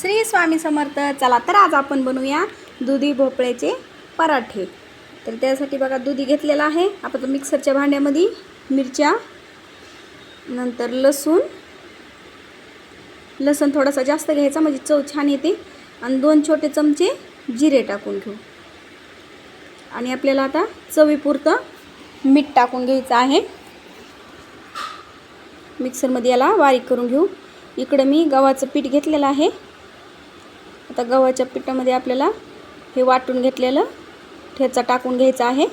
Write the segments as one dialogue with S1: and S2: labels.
S1: श्री स्वामी समर्थ. चला तर आज आपण बनवूया दुधी भोपळ्याचे पराठे. तर त्यासाठी बघा दुधी घेतलेला आहे. आपण मिक्सरच्या भांड्यामध्ये मिरच्या नंतर लसूण. लसूण थोडासा जास्त घ्यायचा म्हणजे चव छान येते. आणि दोन छोटे चमचे जिरे टाकून घेऊ. आणि आपल्याला आता चवीपुरतं मीठ टाकून घ्यायचं आहे. मिक्सरमध्ये याला बारीक करून घेऊ. इकडं मी गव्हाचं पीठ घेतलेलं आहे. आता गव्हाच्या पिठामध्ये आपल्याला हे वाटून घेतलेलं ठेचा टाकून घ्यायचा आहे.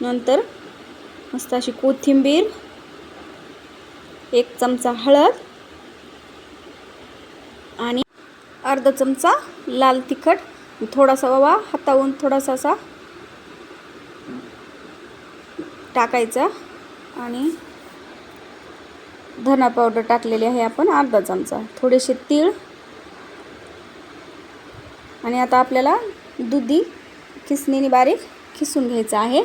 S1: नंतर मस्त अशी कोथिंबीर एक चमचा हळद आणि अर्धा चमचा लाल तिखट. थोडासा ओवा हातावून थोडासा असा टाकायचा आणि धना पावडर टाकलेली आहे आपण अर्धा चमचा. थोडेसे तीळ. आणि आता आपल्याला दुधी खिसणीने बारीक खिसून घ्यायचं आहे.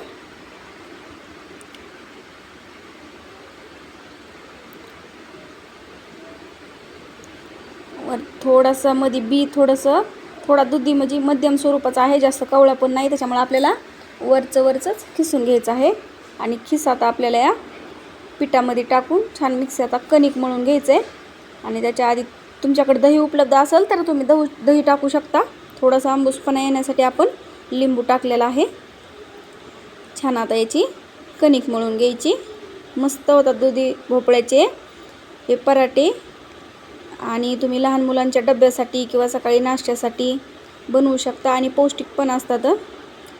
S1: वर थोडंसं मध्ये बी थोडंसं थोडा दुधी म्हणजे मध्यम स्वरूपाचा आहे जास्त कवळा पण नाही त्याच्यामुळे आपल्याला वरचं वरचंच खिसून घ्यायचं आहे. आणि खिस आता आपल्याला या पिठामध्ये टाकून छान मिक्स आता कणिक मळून घ्यायचं आहे आणि त्याच्या आधी तुमच्याकडे दही उपलब्ध असेल तर तुम्ही दहू दही टाकू शकता. थोडासा आंबूसपणा येण्यासाठी आपण लिंबू टाकलेला आहे. छान आता याची कणिक मळून घ्यायची. मस्त होतात दुधी भोपळ्याचे हे पराठे आणि तुम्ही लहान मुलांच्या डब्यासाठी किंवा सकाळी नाश्त्यासाठी बनवू शकता आणि पौष्टिक पण असतात.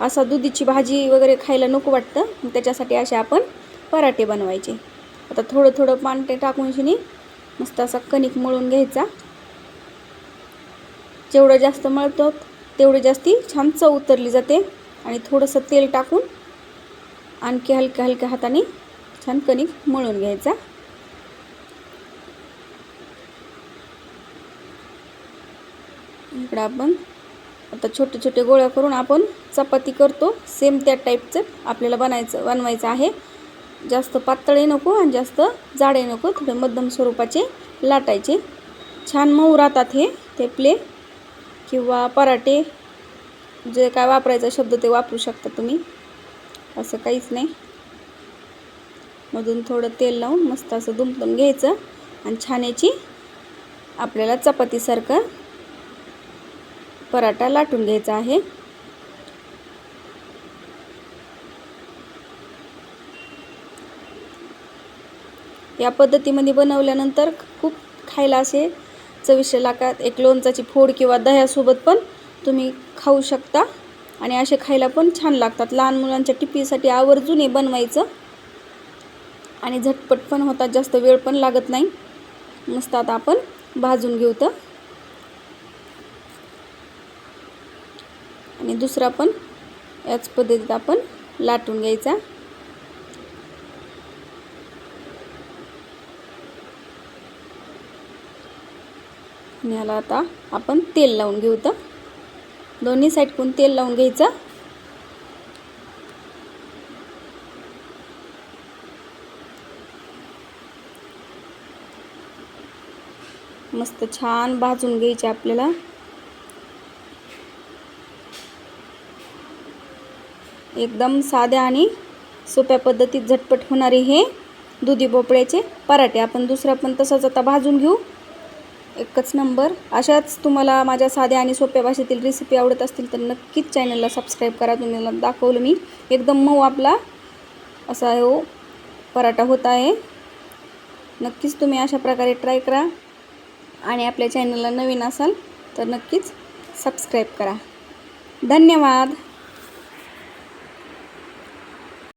S1: असा दुधीची भाजी वगैरे खायला नको वाटतं. मग त्याच्यासाठी असे आपण पराठे बनवायचे. आता थोडं थोडं पाणी टाकून शिनी मस्त असा कणिक मळून घ्यायचा. जेवढं जास्त मळतो तेवढी जास्ती छान चव उतरली जाते. आणि थोडंसं तेल टाकून आणखी हलक्या हलक्या हाताने छान कणिक मळून घ्यायचा. इकडं आपण आता छोटे छोटे गोळ्या करून आपण चपाती करतो. सेम त्या टाईपचं आपल्याला बनायचं बनवायचं आहे. जास्त पातळे नको आणि जास्त जाडे नको थोडे मध्यम स्वरूपाचे लाटायचे. छान मऊ राहतात हे थेपले किंवा पराठे जे काय वापरायचा शब्द ते वापरू शकता तुम्ही. असं काहीच नाही. मधून थोडं तेल लावून मस्त असं दुमदूम घ्यायचं आणि छान याची आपल्याला चपातीसारखं पराठा लाटून घ्यायचा आहे. या पद्धतीमध्ये बनवल्यानंतर खूप खायला असे चविष्ट लागतात. एक लोणचाची फोड किंवा दह्यासोबत पण तुम्ही खाऊ शकता. आणि असे खायला पण छान लागतात. लहान मुलांच्या टिपीसाठी आवर्जून हे बनवायचं. आणि झटपट पण होतात. जास्त वेळ पण लागत नाही. मस्त आता आपण भाजून घेऊ तर. आणि दुसरा पण याच पद्धतीत आपण लाटून घ्यायचा. आणि आता आपण तेल लावून घेऊ तर दोन्ही साईडकडून तेल लावून घ्यायचं. मस्त छान भाजून घ्यायचे आपल्याला. एकदम साध्या आणि सोप्या पद्धतीत झटपट होणारे हे दुधी भोपळ्याचे पराठे. आपण दुसरा पण तसाच आता भाजून घेऊ. एकच नंबर. अशाच तुम्हाला माझ्या साध्या आणि सोप्या भाषेतील रेसिपी आवडत असतील तर नक्कीच चॅनलला सबस्क्राईब करा. तुम्हाला दाखवलं मी. एकदम मऊ आपला असा हो पराठा होत आहे. नक्कीच तुम्ही अशा प्रकारे ट्राय करा. आणि आपल्या चॅनलला नवीन असाल तर नक्कीच सबस्क्राईब करा. धन्यवाद!